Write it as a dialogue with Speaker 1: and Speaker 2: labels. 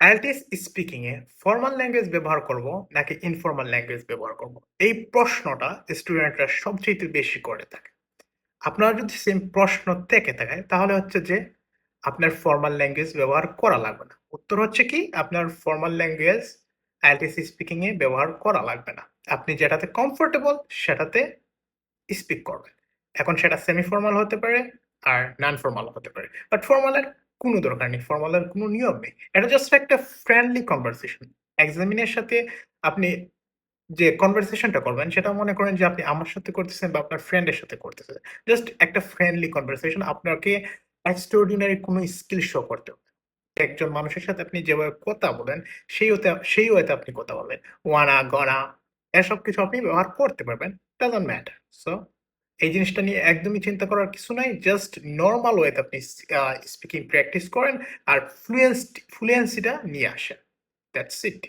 Speaker 1: IELTS speaking এ formal language ব্যবহার করব নাকি ইনফর্মাল ল্যাঙ্গুয়েজ ব্যবহার করব? এই প্রশ্নটা স্টুডেন্টরা সবচেয়ে বেশি করে থাকে। আপনার যদি সেম প্রশ্ন থেকে থাকে তাহলে হচ্ছে যে আপনার ফর্মাল ল্যাঙ্গুয়েজ ব্যবহার করা লাগবে না। উত্তর হচ্ছে কি, আপনার ফর্মাল ল্যাঙ্গুয়েজ আইএলটিএস স্পিকিং এ ব্যবহার করা লাগবে না। আপনি যেটাতে কমফোর্টেবল সেটাতে স্পিক করবেন। এখন সেটা সেমি ফর্মাল হতে পারে আর নন ফর্মাল হতে পারে। বাট ফর্মালের কোনো দরকার নেই, ফর্মালের কোনো নিয়ম নেই। এটা জাস্ট একটা ফ্রেন্ডলি কনভারসেশন এক্সামিনের সাথে আপনি যে কনভারসেশনটা করবেন সেটা মনে করেন যে আপনি আমার সাথে করতেছেন বা আপনার ফ্রেন্ডের সাথে করতেছেন। জাস্ট একটা ফ্রেন্ডলি কনভারসেশন আপনাকে এক্সট্রাঅর্ডিনারি কোনো স্কিল শো করতে হবে। একজন মানুষের সাথে আপনি যেভাবে কথা বলেন, সেই ওতে, সেই ওয়েতে আপনি কথা বলবেন। ওয়ানা, গনা, এসব কিছু আপনি ব্যবহার করতে পারবেন ডাজন্ট ম্যাটার সো এই জিনিসটা নিয়ে একদমই চিন্তা করার কিছু নাই জাস্ট নর্মাল ওয়েতে আপনি স্পিকিং প্র্যাকটিস করেন আর ফ্লুয়েন্স ফ্লুয়েন্সিটা নিয়ে আসেন। That's it